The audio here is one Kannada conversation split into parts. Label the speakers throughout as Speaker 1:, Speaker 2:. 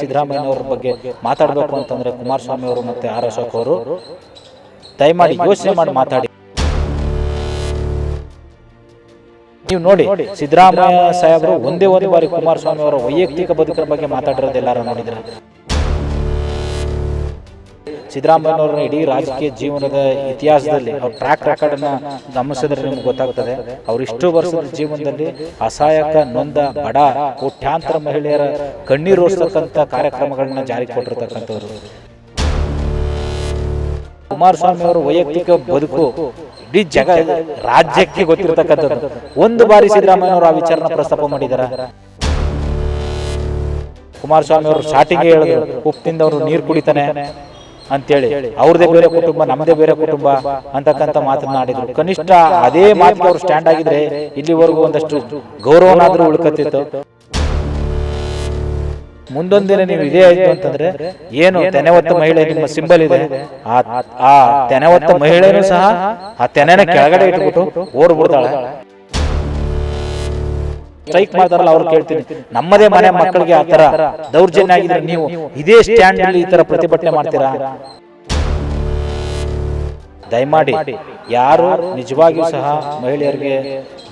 Speaker 1: ಸಿದ್ದರಾಮಯ್ಯನವರ ಬಗ್ಗೆ ಮಾತಾಡಬೇಕು ಅಂತಂದ್ರೆ ಕುಮಾರಸ್ವಾಮಿ ಅವರು ಮತ್ತೆ ಆರ್ ಅಶೋಕ್ ಅವರು. ದಯಮಾಡಿ ಯೋಚನೆ ಮಾಡಿ ಮಾತಾಡಿ. ನೀವು ನೋಡಿ, ಸಿದ್ದರಾಮಯ್ಯ ಸಾಹೇಬರು ಒಂದೇ ಒಂದು ಬಾರಿ ಕುಮಾರಸ್ವಾಮಿ ಅವರ ವೈಯಕ್ತಿಕ ಬದುಕಿನ ಬಗ್ಗೆ ಮಾತಾಡಿರೋದು ಎಲ್ಲರೂ ನೋಡಿದ್ರೆ. ಸಿದ್ದರಾಮಯ್ಯನವರ ಇಡೀ ರಾಜಕೀಯ ಜೀವನದ ಇತಿಹಾಸದಲ್ಲಿ, ಅವ್ರ ಟ್ರ್ಯಾಕ್ ರೆಕಾರ್ಡ್ ಅನ್ನ ಗಮನಿಸಿದ್ರೆ ನಿಮ್ಗೆ ಗೊತ್ತಾಗ್ತದೆ, ಅವ್ರ ಇಷ್ಟು ವರ್ಷದ ಜೀವನದಲ್ಲಿ ಅಸಹಾಯಕ, ನೊಂದ, ಬಡ, ಕೋಟ್ಯಾಂತರ ಮಹಿಳೆಯರ ಕಣ್ಣೀರು ಒರೆಸ್ತಕ್ಕಂಥ ಕಾರ್ಯಕ್ರಮಗಳನ್ನ ಜಾರಿ ಕೊಟ್ಟಿರ್ತಕ್ಕಂಥವ್ರು. ಕುಮಾರಸ್ವಾಮಿ ಅವರ ವೈಯಕ್ತಿಕ ಬದುಕು ಇಡೀ ಜಗ ರಾಜ್ಯಕ್ಕೆ ಗೊತ್ತಿರತಕ್ಕಂಥದ್ದು. ಒಂದು ಬಾರಿ ಸಿದ್ದರಾಮಯ್ಯನವರು ಆ ವಿಚಾರನ ಪ್ರಸ್ತಾಪ ಮಾಡಿದಾರ. ಕುಮಾರಸ್ವಾಮಿ ಅವರು ಸ್ಟಾರ್ಟಿಂಗ್ ಹೇಳಿದ್ರು ಉಪ್ಪಿಂದ ಅವರು ನೀರು ಕುಡಿತಾನೆ. ಅಂತೇಳಿ ಅವ್ರದೇ ಬೇರೆ ಕುಟುಂಬ ನಮ್ಮದೇ ಬೇರೆ ಕುಟುಂಬ ಅಂತಕ್ಕಂಥ ಮಾತನಾಡಿದ್ರು ಕನಿಷ್ಠ ಅದೇ ಮಾತಿಗೆ ಅವರು ಸ್ಟ್ಯಾಂಡ್ ಆಗಿದ್ರೆ ಇಲ್ಲಿವರೆಗೂ ಒಂದಷ್ಟು ಗೌರವನಾದ್ರೂ ಉಳ್ಕತ್ತಿತ್ತು. ಮುಂದೊಂದ್ ದಿನ ನೀವು ಇದೇ ಆಯ್ತು ಅಂತಂದ್ರೆ ಏನು ತೆನೆವತ್ತ ಮಹಿಳೆ ನಿಮ್ಮ ಸಿಂಬಲ್ ಇದೆ. ಆ ಆ ತೆನೆ ಹೊತ್ತ ಮಹಿಳೆನೂ ಸಹ ಆ ತೆನೆನ ಕೆಳಗಡೆ ಇಟ್ಬಿಟ್ಟು ಓಡ್ಬಿಡ್ತಾಳೆ. ಸ್ಟ್ರೈಕ್ ಮಾಡ್ತಾರಲ್ಲ ಅವ್ರು ಕೇಳ್ತೀನಿ. ನಮ್ಮದೇ ಮನೆ ಮಕ್ಕಳಿಗೆ ಆ ತರ ದೌರ್ಜನ್ಯ ಆಗಿದ್ರೆ ನೀವು ಇದೇ ಸ್ಟ್ಯಾಂಡ್ ಅಲ್ಲಿ ಈ ತರ ಪ್ರತಿಭಟನೆ ಮಾಡ್ತೀರಾ? ದಯಮಾಡಿ ಯಾರು ನಿಜವಾಗಿಯೂ ಸಹ ಮಹಿಳೆಯರಿಗೆ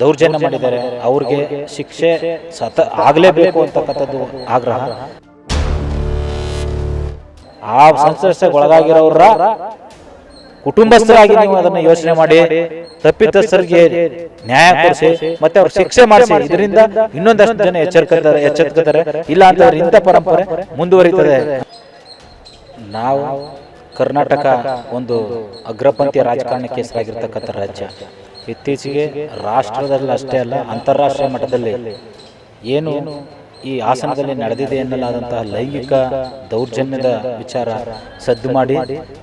Speaker 1: ದೌರ್ಜನ್ಯ ಮಾಡಿದ್ದಾರೆ, ಅವ್ರಿಗೆ ಶಿಕ್ಷೆ ಸತ ಆಗಲೇಬೇಕು ಅಂತಕ್ಕಂಥದ್ದು ಆಗ್ರಹ. ಆ ಸಂತ್ರಸ್ತಕ್ಕೆ ಒಳಗಾಗಿರೋರ ಕುಟುಂಬಸ್ಥರಾಗಿ ನೀವು ಅದನ್ನ ಯೋಚನೆ ಮಾಡಿ. ತಪ್ಪಿತಸ್ಥರಿಗೆ ನ್ಯಾಯ ಕೊಡಿಸಿ ಮತ್ತೆ ಅವ್ರ ಶಿಕ್ಷೆ ಮಾಡಿಸಿ ಇದರಿಂದ ಇನ್ನೊಂದಷ್ಟು ಜನ ಎಚ್ಚರಿಕತಾರೆ ಎಚ್ಚೆತ್ಕೋತಾರೆ ಇಲ್ಲ ಅಂತಂದ್ರೆ ಇಂಥ ಪರಂಪರೆ ಮುಂದುವರಿತದೆ. ನಾವು ಕರ್ನಾಟಕ ಒಂದು ಅಗ್ರಪಂಥೀಯ ರಾಜಕಾರಣಕ್ಕೆ ಹೆಸರಾಗಿರ್ತಕ್ಕಂಥ ರಾಜ್ಯ. ಇತ್ತೀಚೆಗೆ ರಾಷ್ಟ್ರದಲ್ಲಿ ಅಷ್ಟೇ ಅಲ್ಲ ಅಂತಾರಾಷ್ಟ್ರೀಯ ಮಟ್ಟದಲ್ಲಿ ಏನು ಈ ಹಾಸನದಲ್ಲಿ ನಡೆದಿದೆ ಎನ್ನಲಾದಂತಹ ಲೈಂಗಿಕ ದೌರ್ಜನ್ಯದ ವಿಚಾರ ಸದ್ದು ಮಾಡಿ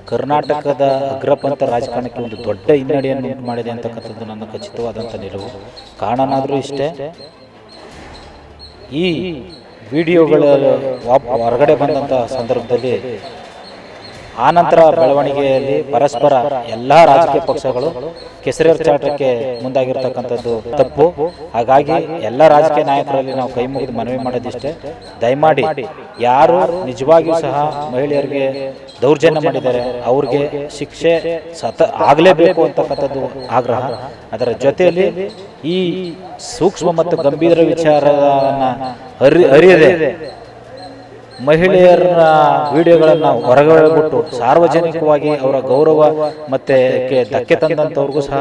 Speaker 1: ಕರ್ನಾಟಕದ ಅಗ್ರಪಂಥ ರಾಜಕಾರಣಕ್ಕೆ ಒಂದು ದೊಡ್ಡ ಹಿನ್ನಡೆಯನ್ನು ಉಂಟು ಮಾಡಿದೆ ಅಂತಕ್ಕಂಥದ್ದು ನನ್ನ ಖಚಿತವಾದಂಥ ನಿಲುವು. ಕಾರಣನಾದರೂ ಇಷ್ಟೇ, ಈ ವಿಡಿಯೋಗಳ ಹೊರಗಡೆ ಬಂದಂತಹ ಸಂದರ್ಭದಲ್ಲಿ ಆನಂತರ ಬೆಳವಣಿಗೆಯಲ್ಲಿ ಪರಸ್ಪರ ಎಲ್ಲ ರಾಜಕೀಯ ಪಕ್ಷಗಳು ಕೆಸರೆರಚಾಟಕ್ಕೆ ಮುಂದಾಗಿರ್ತಕ್ಕಂಥದ್ದು ತಪ್ಪು. ಹಾಗಾಗಿ ಎಲ್ಲ ರಾಜಕೀಯ ನಾಯಕರಲ್ಲಿ ನಾವು ಕೈ ಮುಗಿದು ಮನವಿ ಮಾಡೋದಿಷ್ಟೇ. ದಯಮಾಡಿ ಯಾರು ನಿಜವಾಗಿಯೂ ಸಹ ಮಹಿಳೆಯರಿಗೆ ದೌರ್ಜನ್ಯ ಮಾಡಿದ್ದಾರೆ ಅವ್ರಿಗೆ ಶಿಕ್ಷೆ ಸತ ಆಗಲೇಬೇಕು ಅಂತಕ್ಕಂಥದ್ದು ಆಗ್ರಹ. ಅದರ ಜೊತೆಯಲ್ಲಿ ಈ ಸೂಕ್ಷ್ಮ ಮತ್ತು ಗಂಭೀರ ವಿಚಾರವನ್ನು ಅರಿ ಅರಿಯದೆ ಮಹಿಳೆಯರ ವಿಡಿಯೋಗಳನ್ನ ಹೊರಗಡೆ ಬಿಟ್ಟು ಸಾರ್ವಜನಿಕವಾಗಿ ಅವರ ಗೌರವ ಮತ್ತೆ ಧಕ್ಕೆ ತಂದಂಥವ್ರಿಗೂ ಸಹ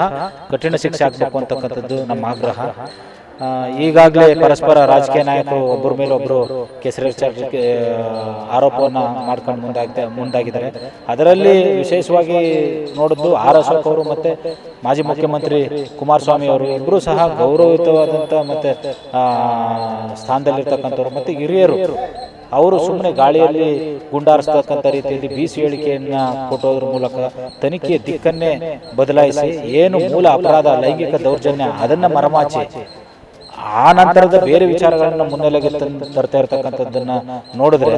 Speaker 1: ಕಠಿಣ ಶಿಕ್ಷೆ ಆಗ್ಬೇಕು ಅಂತಕ್ಕಂಥದ್ದು ನಮ್ಮ ಆಗ್ರಹ. ಈಗಾಗಲೇ ಪರಸ್ಪರ ರಾಜಕೀಯ ನಾಯಕರು ಒಬ್ಬರ ಮೇಲೆ ಒಬ್ಬರು ಕೆಸರೆರಚಾಟಕ್ಕೆ ಆರೋಪವನ್ನು ಮಾಡ್ಕೊಂಡು ಮುಂದಾಗ್ತಾ ಮುಂದಾಗಿದ್ದಾರೆ. ಅದರಲ್ಲಿ ವಿಶೇಷವಾಗಿ ನೋಡಿದ್ದು ಆರ್ ಅಶೋಕ್ ಅವರು ಮತ್ತು ಮಾಜಿ ಮುಖ್ಯಮಂತ್ರಿ ಕುಮಾರಸ್ವಾಮಿ ಅವರು ಇಬ್ಬರು ಸಹ ಗೌರವಯುತವಾದಂಥ ಮತ್ತು ಆ, ಸ್ಥಾನದಲ್ಲಿರ್ತಕ್ಕಂಥವ್ರು ಮತ್ತು ಹಿರಿಯರು. ಅವರು ಸುಮ್ಮನೆ ಗಾಳಿಯಲ್ಲಿ ಗುಂಡಾರಿಸ್ತಕ್ಕಂಥ ರೀತಿಯಲ್ಲಿ ಬೀಸಿ ಹೇಳಿಕೆಯನ್ನ ಕೊಟ್ಟೋದ್ರ ಮೂಲಕ ತನಿಖೆಯ ದಿಕ್ಕನ್ನೇ ಬದಲಾಯಿಸಿ ಏನು ಮೂಲ ಅಪರಾಧ, ಲೈಂಗಿಕ ದೌರ್ಜನ್ಯ, ಅದನ್ನ ಮರಮಾಚಿ ಆ ನಂತರದ ಬೇರೆ ವಿಚಾರಗಳನ್ನ ಮುನ್ನೆಲೆಗೆ ತಂದು ತರ್ತಾ ಇರ್ತಕ್ಕಂಥದ್ದನ್ನ ನೋಡಿದ್ರೆ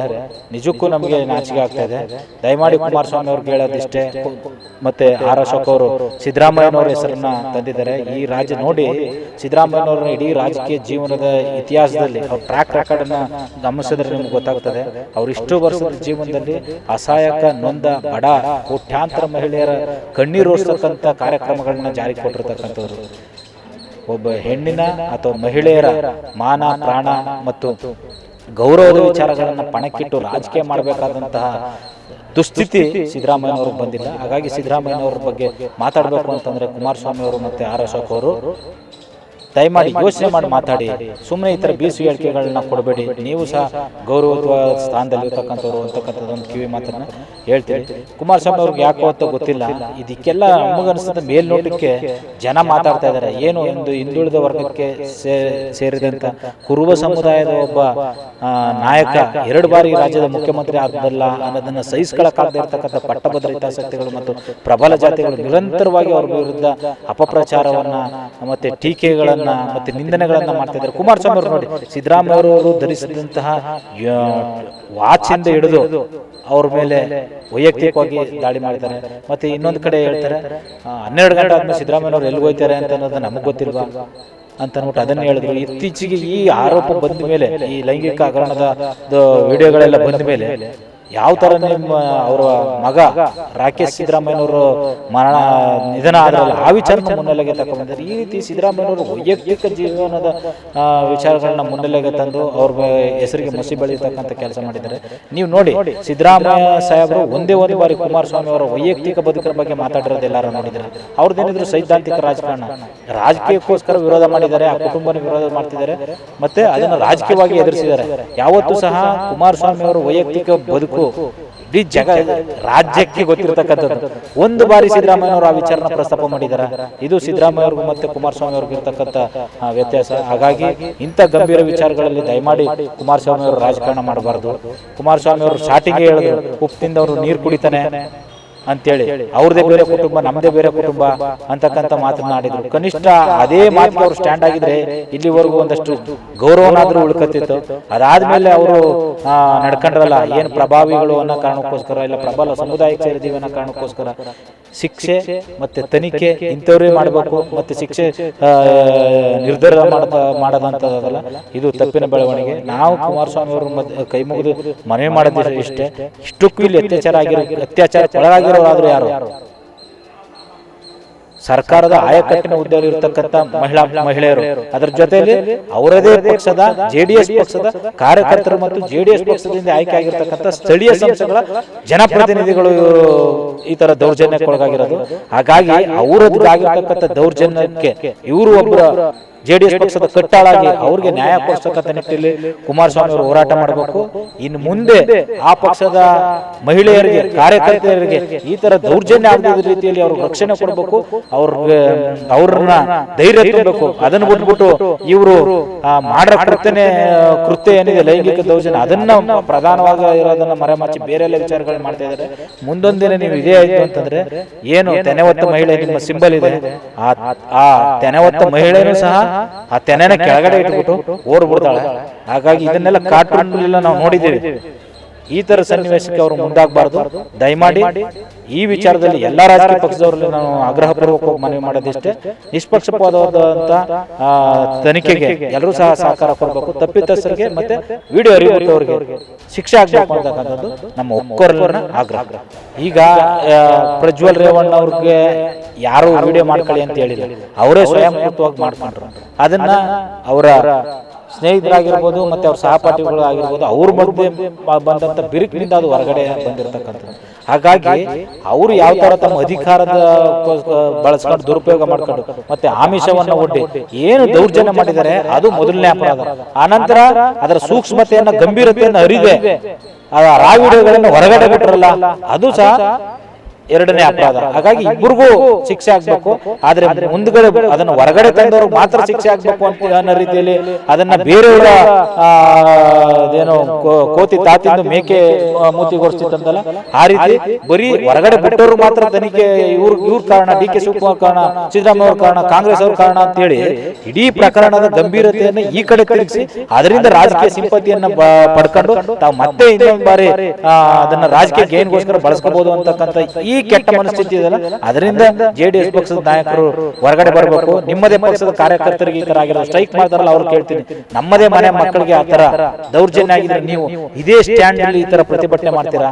Speaker 1: ನಿಜಕ್ಕೂ ನಮಗೆ ನಾಚಿಕೆ ಆಗ್ತಾ ಇದೆ. ದಯಮಾಡಿ ಕುಮಾರಸ್ವಾಮಿ ಅವ್ರಿಗೆ ಹೇಳೋದಿಷ್ಟೇ ಮತ್ತೆ ಆರ್ ಅಶೋಕ್ ಅವರು ಸಿದ್ದರಾಮಯ್ಯನವರ ಹೆಸರನ್ನ ತಂದಿದ್ದಾರೆ. ಈ ರಾಜ್ಯ ನೋಡಿ ಸಿದ್ದರಾಮಯ್ಯನವರ ಇಡೀ ರಾಜಕೀಯ ಜೀವನದ ಇತಿಹಾಸದಲ್ಲಿ ಅವ್ರ ಟ್ರ್ಯಾಕ್ ರೆಕಾರ್ಡ್ ಅನ್ನ ಗಮನಿಸಿದ್ರೆ ನಿಮ್ಗೆ ಗೊತ್ತಾಗ್ತದೆ. ಅವ್ರ ಇಷ್ಟು ವರ್ಷದ ಜೀವನದಲ್ಲಿ ಅಸಹಾಯಕ ನೊಂದ ಬಡ ಕೋಟ್ಯಾಂತರ ಮಹಿಳೆಯರ ಕಣ್ಣೀರು ಕಾರ್ಯಕ್ರಮಗಳನ್ನ ಜಾರಿಗೆ ಕೊಟ್ಟಿರ್ತಕ್ಕಂಥವ್ರು. ಒಬ್ಬ ಹೆಣ್ಣಿನ ಅಥವಾ ಮಹಿಳೆಯರ ಮಾನ, ಪ್ರಾಣ ಮತ್ತು ಗೌರವದ ವಿಚಾರಗಳನ್ನು ಪಣಕ್ಕಿಟ್ಟು ರಾಜಕೀಯ ಮಾಡಬೇಕಾದಂತಹ ದುಸ್ಥಿತಿ ಸಿದ್ದರಾಮಯ್ಯನವ್ರಿಗೆ ಬಂದಿಲ್ಲ. ಹಾಗಾಗಿ ಸಿದ್ದರಾಮಯ್ಯನವ್ರ ಬಗ್ಗೆ ಮಾತಾಡಬೇಕು ಅಂತಂದ್ರೆ ಕುಮಾರಸ್ವಾಮಿ ಅವರು ಮತ್ತೆ ಆರ್ ಅಶೋಕ್ ಅವರು ದಯಮಾಡಿ ಯೋಚನೆ ಮಾಡಿ ಮಾತಾಡಿ. ಸುಮ್ಮನೆ ಈ ಥರ ಬೀಸು ಹೇಳಿಕೆಗಳನ್ನ ಕೊಡಬೇಡಿ. ನೀವು ಸಹ ಗೌರವತ್ವಾದ ಸ್ಥಾನದಲ್ಲಿ ಇರ್ತಕ್ಕಂಥವ್ರು ಅಂತಕ್ಕಂಥದ್ದು ಒಂದು ಕಿವಿ ಮಾತನ್ನ ಹೇಳ್ತೀನಿ. ಕುಮಾರಸ್ವಾಮಿ ಅವ್ರಿಗೆ ಯಾಕೋ ಅಂತ ಗೊತ್ತಿಲ್ಲ. ಇದಕ್ಕೆಲ್ಲ ನಮಗನ್ಸ್ತದ ಮೇಲ್ನೋಟಕ್ಕೆ ಜನ ಮಾತಾಡ್ತಾ ಇದ್ದಾರೆ. ಏನು ಒಂದು ಹಿಂದುಳಿದ ವರ್ಗಕ್ಕೆ ಸೇ- ಸೇರಿದಂತ ಕುರುಬ ಸಮುದಾಯದ ಒಬ್ಬ ಆ, ನಾಯಕ ಎರಡು ಬಾರಿ ರಾಜ್ಯದ ಮುಖ್ಯಮಂತ್ರಿ ಆದಲ್ಲ ಅನ್ನೋದನ್ನ ಸಹಿಸ್ಕೊಳ್ಳಕ್ಕಾಗದೆ ಇರ್ತಕ್ಕಂಥ ಪಟ್ಟಭದ್ರ ಹಿತಾಸಕ್ತಿಗಳು ಮತ್ತು ಪ್ರಬಲ ಜಾತಿಗಳು ನಿರಂತರವಾಗಿ ಅವ್ರ ವಿರುದ್ಧ ಅಪಪ್ರಚಾರವನ್ನ ಮತ್ತೆ ಟೀಕೆಗಳನ್ನ ಮತ್ತೆ ನಿಂದನೆಗಳನ್ನ ಮಾಡ್ತಾ ಇದ್ದಾರೆ. ಕುಮಾರಸ್ವಾಮಿ ಅವರು ನೋಡಿ ಸಿದ್ದರಾಮಯ್ಯ ಅವರು ಧರಿಸಿದಂತಹ ವಾಚ್ ಇಂದ ಹಿಡಿದು ಅವ್ರ ಮೇಲೆ ವೈಯಕ್ತಿಕವಾಗಿ ದಾಳಿ ಮಾಡಿದ್ದಾರೆ ಮತ್ತೆ ಇನ್ನೊಂದು ಕಡೆ ಹೇಳ್ತಾರೆ ಹನ್ನೆರಡು ಗಂಟೆ ಆದ್ಮೇಲೆ ಸಿದ್ದರಾಮಯ್ಯ ಅವರು ಎಲ್ಲಿ ಹೋಗ್ತಾರೆ ಅಂತ ಅನ್ನೋದು ನಮಗೆ ಗೊತ್ತಿಲ್ವಾ? ಅಂತ ಅಂದ್ಬಿಟ್ಟು ಅದನ್ನ ಹೇಳಿದ್ರು ಇತ್ತೀಚೆಗೆ ಈ ಆರೋಪ ಬಂದ ಮೇಲೆ ಈ ಲೈಂಗಿಕ ಹಗರಣದ ವಿಡಿಯೋಗಳೆಲ್ಲ ಬಂದ ಮೇಲೆ ಯಾವ ತರ ನಿಮ್ಮ ಅವರ ಮಗ ರಾಕೇಶ್ ಸಿದ್ದರಾಮಯ್ಯನವರು ಮರಣ ನಿಧನ ಆದ್ರಲ್ಲ, ಆ ವಿಚಾರನ ಮುನ್ನೆಲೆಗೆ ತಗೊಂಡ್ಬಂದಿದ್ದಾರೆ ಈ ರೀತಿ ಸಿದ್ದರಾಮಯ್ಯನವರು ವೈಯಕ್ತಿಕ ಜೀವನದ ವಿಚಾರಗಳನ್ನ ಮುನ್ನೆಲೆಗೆ ತಂದು ಅವ್ರ ಹೆಸರಿಗೆ ಮಸಿ ಬೆಳೀತಕ್ಕಂಥ ಕೆಲಸ ಮಾಡಿದ್ದಾರೆ. ನೀವು ನೋಡಿ, ಸಿದ್ದರಾಮಯ್ಯ ಸಾಹೇಬರು ಒಂದೇ ಒಂದು ಬಾರಿ ಕುಮಾರಸ್ವಾಮಿ ಅವರ ವೈಯಕ್ತಿಕ ಬದುಕಿನ ಬಗ್ಗೆ ಮಾತಾಡಿರೋದು ಎಲ್ಲರೂ ನೋಡಿದ್ದಾರೆ ಅವ್ರದ್ದೇನಿದ್ರು ಸೈದ್ಧಾಂತಿಕ ರಾಜಕಾರಣ. ರಾಜಕೀಯಕ್ಕೋಸ್ಕರ ವಿರೋಧ ಮಾಡಿದ್ದಾರೆ, ಆ ಕುಟುಂಬನ ವಿರೋಧ ಮಾಡ್ತಿದ್ದಾರೆ, ಮತ್ತೆ ಅದನ್ನು ರಾಜಕೀಯವಾಗಿ ಎದುರಿಸಿದ್ದಾರೆ. ಯಾವತ್ತೂ ಸಹ ಕುಮಾರಸ್ವಾಮಿ ಅವರು ವೈಯಕ್ತಿಕ ಬದುಕು ಇಡೀ ಜಗ ರಾಜ್ಯಕ್ಕೆ ಗೊತ್ತಿರತಕ್ಕಂಥದ್ದು. ಒಂದು ಬಾರಿ ಸಿದ್ದರಾಮಯ್ಯ ಅವರು ಆ ವಿಚಾರನ ಪ್ರಸ್ತಾಪ ಮಾಡಿದ್ದಾರೆ ಇದು ಸಿದ್ದರಾಮಯ್ಯ ಅವ್ರಿಗೂ ಮತ್ತೆ ಕುಮಾರಸ್ವಾಮಿ ಅವ್ರಿಗೂ ಇರ್ತಕ್ಕಂಥ ವ್ಯತ್ಯಾಸ. ಹಾಗಾಗಿ ಇಂಥ ಗಂಭೀರ ವಿಚಾರಗಳಲ್ಲಿ ದಯಮಾಡಿ ಕುಮಾರಸ್ವಾಮಿ ಅವರು ರಾಜಕಾರಣ ಮಾಡಬಾರ್ದು. ಕುಮಾರಸ್ವಾಮಿ ಅವರು ಶಾಟಿಗೆ ಹೇಳಿದ್ರು. ಉಪ್ಪಿನಿಂದ ಅವರು ನೀರು ಕುಡಿತಾನೆ. ಅಂತೇಳಿ, ಅವ್ರದೇ ಬೇರೆ ಕುಟುಂಬ, ನಮ್ದೇ ಬೇರೆ ಕುಟುಂಬ ಅಂತಕ್ಕಂಥ ಮಾತನಾಡಿದ್ರು ಕನಿಷ್ಠ ಅದೇ ಮಾತಿಗೆ ಅವರು ಸ್ಟ್ಯಾಂಡ್ ಆಗಿದ್ರೆ ಇಲ್ಲಿವರೆಗೂ ಒಂದಷ್ಟು ಗೌರವನಾದ್ರೂ ಉಳ್ಕತ್ತಿತ್ತು. ಅದಾದ್ಮೇಲೆ ಅವರು ನಡ್ಕೊಂಡ್ರಲ್ಲ, ಏನ್ ಪ್ರಭಾವಿಗಳು ಅನ್ನೋ ಕಾರಣಕ್ಕೋಸ್ಕರ ಇಲ್ಲ, ಪ್ರಬಲ ಸಮುದಾಯಕ್ಕೆ ಸೇರಿದೀವಿ ಅನ್ನೋ ಕಾರಣಕ್ಕೋಸ್ಕರ ಶಿಕ್ಷೆ ಮತ್ತೆ ತನಿಖೆ ಇಂಥವ್ರೇ ಮಾಡಬೇಕು ಮತ್ತೆ ಶಿಕ್ಷೆ ನಿರ್ಧಾರ ಮಾಡದ ಮಾಡದಂತದಲ್ಲ ಇದು ತಪ್ಪಿನ ಬೆಳವಣಿಗೆ. ನಾವು ಕುಮಾರಸ್ವಾಮಿ ಅವರು ಕೈ ಮುಗಿದು ಮನವಿ ಮಾಡೋದಿಲ್ಲ ಇಷ್ಟೇ ಇಷ್ಟಕ್ಕೂ ಇಲ್ಲಿ ಅತ್ಯಾಚಾರ ಆಗಿರೋ ಅತ್ಯಾಚಾರ ಒಳಗಾಗಿರೋರಾದ್ರು ಯಾರು? ಸರ್ಕಾರದ ಆಯಕಟ್ಟಿನ ಹುದ್ದೆಯಲ್ಲಿ ಇರತಕ್ಕಂತ ಮಹಿಳಾ ಮಹಿಳೆಯರು. ಅದರ ಜೊತೆಯಲ್ಲಿ ಅವರದೇ ಪಕ್ಷದ ಜೆಡಿಎಸ್ ಪಕ್ಷದ ಕಾರ್ಯಕರ್ತರು ಮತ್ತು ಜೆಡಿಎಸ್ ಪಕ್ಷದಿಂದ ಆಯ್ಕೆ ಆಗಿರ್ತಕ್ಕಂಥ ಸ್ಥಳೀಯ ಸಂಸ್ಥೆಗಳ ಜನಪ್ರತಿನಿಧಿಗಳು ಈ ತರ ದೌರ್ಜನ್ಯಕ್ಕೆ ಒಳಗಾಗಿರೋದು ಹಾಗಾಗಿ ಅವರದ್ದಾಗಿರ್ತಕ್ಕಂಥ ದೌರ್ಜನ್ಯಕ್ಕೆ ಇವರು ಒಬ್ಬರ ಜೆಡಿಎಸ್ ಪಕ್ಷದ ಕಟ್ಟಾಳಾಗಿ ಅವ್ರಿಗೆ ನ್ಯಾಯ ಕೊಡಿಸ್ತಕ್ಕಂಥ ನಿಟ್ಟಿನಲ್ಲಿ ಕುಮಾರಸ್ವಾಮಿ ಅವರು ಹೋರಾಟ ಮಾಡಬೇಕು. ಇನ್ನು ಮುಂದೆ ಆ ಪಕ್ಷದ ಮಹಿಳೆಯರಿಗೆ ಕಾರ್ಯಕರ್ತೆಯರಿಗೆ ಈ ತರ ದೌರ್ಜನ್ಯ ಆಗದ ರೀತಿಯಲ್ಲಿ ಅವ್ರಿಗೆ ರಕ್ಷಣೆ ಕೊಡಬೇಕು. ಅವ್ರಿಗೆ ಅವ್ರನ್ನ ಧೈರ್ಯ ತುಂಬಬೇಕು ಅದನ್ನ ಬಿಟ್ಬಿಟ್ಟು ಇವರು ಮಾಡ್ರ ಕೃತ್ಯನೇ ಕೃತ್ಯ ಏನಿದೆ? ಲೈಂಗಿಕ ದೌರ್ಜನ್ಯ. ಅದನ್ನ ಪ್ರಧಾನವಾಗಿ ಇರೋದನ್ನ ಮರೆಮಾಚಿ ಬೇರೆ ಎಲ್ಲ ವಿಚಾರಗಳು ಮಾಡ್ತಾ ಇದ್ದಾರೆ. ಮುಂದೊಂದಿನ ನೀವು ಇದೇ ಆಯ್ತು ಅಂತಂದ್ರೆ ಏನು ತೆನೆವತ್ತ ಮಹಿಳೆ ನಿಮ್ಮ ಸಿಂಬಲ್ ಇದೆ. ಆ ಆ ತೆನೆವತ್ತ ಮಹಿಳೆಯೂ ಸಹ ಆ ತೆನೆನ ಕೆಳಗಡೆ ಇಟ್ಬಿಟ್ಟು ಓಡ್ಬಿಡ್ತಾಳೆ ಹಾಗಾಗಿ ಇದನ್ನೆಲ್ಲ ಕಾರ್ಟೂನ್ ನಾವು ನೋಡಿದ್ದೀವಿ. ಈ ತರ ಸನ್ನಿವೇಶಕ್ಕೆ ಅವರು ಮುಂದಾಗಬಾರ್ದು. ದಯಮಾಡಿ ಈ ವಿಚಾರದಲ್ಲಿ ಎಲ್ಲಾ ರಾಜಕೀಯ ಪಕ್ಷದವರಲ್ಲಿ ನಾವು ಆಗ್ರಹಪೂರ್ವಕವಾಗಿ ಮನವಿ ಮಾಡೋದಿಷ್ಟೇ. ನಿಷ್ಪಕ್ಷಪಾತವಾದಂತ ಆ, ತನಿಖೆಗೆ ಎಲ್ಲರೂ ಸಹ ಸಹಕಾರ ಕೊಡಬೇಕು. ತಪ್ಪಿತಸ್ಥರಿಗೆ ಮತ್ತೆ ವಿಡಿಯೋ ಅರಿವರಿಗೆ ಶಿಕ್ಷೆ ಆಗಬೇಕು ಅಂತಕ್ಕಂಥದ್ದು ನಮ್ಮ ಒಕ್ಕೊರಲಿನ ಆಗ್ರಹ. ಈಗ ಪ್ರಜ್ವಲ್ ರೇವಣ್ಣ ಅವ್ರಿಗೆ ಯಾರು ವಿಡಿಯೋ ಮಾಡ್ಕೊಳ್ಳಿ ಅಂತ ಹೇಳಿಲ್ಲ ಅವರೇ ಸ್ವಯಂಕೃತವಾಗಿ ಮಾಡ್ಕೊಂಡ್ರು. ಅದನ್ನ ಅವರ ಸ್ನೇಹಿತರಾಗಿರ್ಬೋದು ಮತ್ತೆ ಅವ್ರ ಸಹಪಾಠಿಗಳು ಆಗಿರ್ಬೋದು, ಅವ್ರ ಮಧ್ಯೆ ಬಂದಂಥ ಬಿರುಕಿನಿಂದ ಅದು ಹೊರಗಡೆ ಬಂದಿರತಕ್ಕಂಥದ್ದು. ಹಾಗಾಗಿ ಅವರು ಯಾವ ತರ ತಮ್ಮ ಅಧಿಕಾರದ ಬಳಸ್ಕೊಂಡು ದುರುಪಯೋಗ ಮಾಡ್ಕೊಂಡು ಮತ್ತೆ ಆಮಿಷವನ್ನ ಒಡ್ಡಿ ಏನು ದೌರ್ಜನ್ಯ ಮಾಡಿದ್ದಾರೆ, ಅದು ಮೊದಲನೇ ಅಪರಾಧ. ಆನಂತರ ಅದರ ಸೂಕ್ಷ್ಮತೆಯನ್ನ, ಗಂಭೀರತೆಯನ್ನ ಅರಿದೆ ಆ ರಾ ಹೊರಗಡೆ ಬಿಟ್ಟರಲ್ಲ ಅದು ಸಹ ಎರಡನೇ ಅಪರಾಧ. ಹಾಗಾಗಿ ಇಬ್ಬರಿಗೂ ಶಿಕ್ಷೆ ಆಗ್ಬೇಕು. ಆದ್ರೆ ಮುಂದ್ಗಡೆ ಅದನ್ನ ಹೊರಗಡೆ ತಂದವರು ಮಾತ್ರ ಶಿಕ್ಷೆ ಆಗ್ಬೇಕು ಅಂತ ಅನ್ನೋ ರೀತಿಯಲ್ಲಿ ಅದನ್ನ ಬೇರೆಯವರ ಅದೇನೋ ಕೋತಿ ತಾತಿಂದು ಮೇಕೆ ಮೂತಿ ಮೂತಿಗೊಳಿಸ್ತಿತ್ತಂತಲ್ಲ ಆ ರೀತಿ ಬರೀ ಹೊರಗಡೆ ಬಿಟ್ಟವರು ಮಾತ್ರ ತನಿಖೆ ಇವ್ರ ಇವ್ರ ಕಾರಣ ಡಿ ಕೆ ಶಿವಕುಮಾರ್ ಕಾರಣ ಸಿದ್ದರಾಮಯ್ಯ ಅವ್ರ ಕಾರಣ ಕಾಂಗ್ರೆಸ್ ಅವ್ರ ಕಾರಣ ಅಂತ ಹೇಳಿ ಇಡೀ ಪ್ರಕರಣದ ಗಂಭೀರತೆಯನ್ನು ಈ ಕಡೆ ತಿರುಗಿಸಿ ಅದರಿಂದ ರಾಜಕೀಯ ಸಿಂಪತಿಯನ್ನ ಪಡ್ಕೊಂಡು ತಾವು ಮತ್ತೆ ಇನ್ನೊಂದು ಬಾರಿ ಅದನ್ನ ರಾಜಕೀಯ ಗೇನ್ಗೋಸ್ಕರ ಬಳಸ್ಕೋಬಹುದು ಅಂತಕ್ಕಂಥ ಈ ಕೆಟ್ಟ ಮನಸ್ಥಿತಿ ಇದೆಯಲ್ಲ? ಅದರಿಂದ ಜೆಡಿಎಸ್ ಪಕ್ಷದ ನಾಯಕರು ಹೊರಗಡೆ ಬರಬೇಕು. ನಿಮ್ಮದೇ ಪಕ್ಷದ ಕಾರ್ಯಕರ್ತರಿಗೆ ಈ ತರ ಆಗಿರೋ ಸ್ಟ್ರೈಕ್ ಮಾಡ್ತಾರಲ್ಲ ಅವ್ರು ಕೇಳ್ತೀನಿ. ನಮ್ಮದೇ ಮನೆ ಮಕ್ಕಳಿಗೆ ಆ ತರ ದೌರ್ಜನ್ಯ ಆಗಿದ್ರೆ ನೀವು ಇದೇ ಸ್ಟ್ಯಾಂಡ್ ಅಲ್ಲಿ ಈ ತರ ಪ್ರತಿಭಟನೆ ಮಾಡ್ತೀರಾ?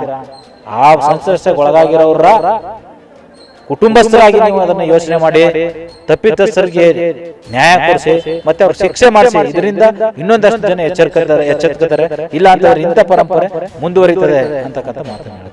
Speaker 1: ಆ ಸಂತ್ರಸ್ತಕ್ಕೆ ಒಳಗಾಗಿರೋರ ಕುಟುಂಬಸ್ಥರಾಗಿ ನೀವು ಅದನ್ನ ಯೋಚನೆ ಮಾಡಿ ತಪ್ಪಿತಸ್ಥರಿಗೆ ನ್ಯಾಯ ಕೊಡಿಸಿ ಮತ್ತೆ ಅವ್ರ ಶಿಕ್ಷೆ ಮಾಡಿಸಿ ಇದರಿಂದ ಇನ್ನೊಂದಷ್ಟು ಜನ ಎಚ್ಚರಿಕೆ ಎಚ್ಚೆತ್ಕೋತಾರೆ ಇಲ್ಲ ಅಂತಂದ್ರೆ ಇಂಥ ಪರಂಪರೆ ಮುಂದುವರಿತದೆ ಅಂತಕ್ಕಂಥ ಮಾತನ್ನು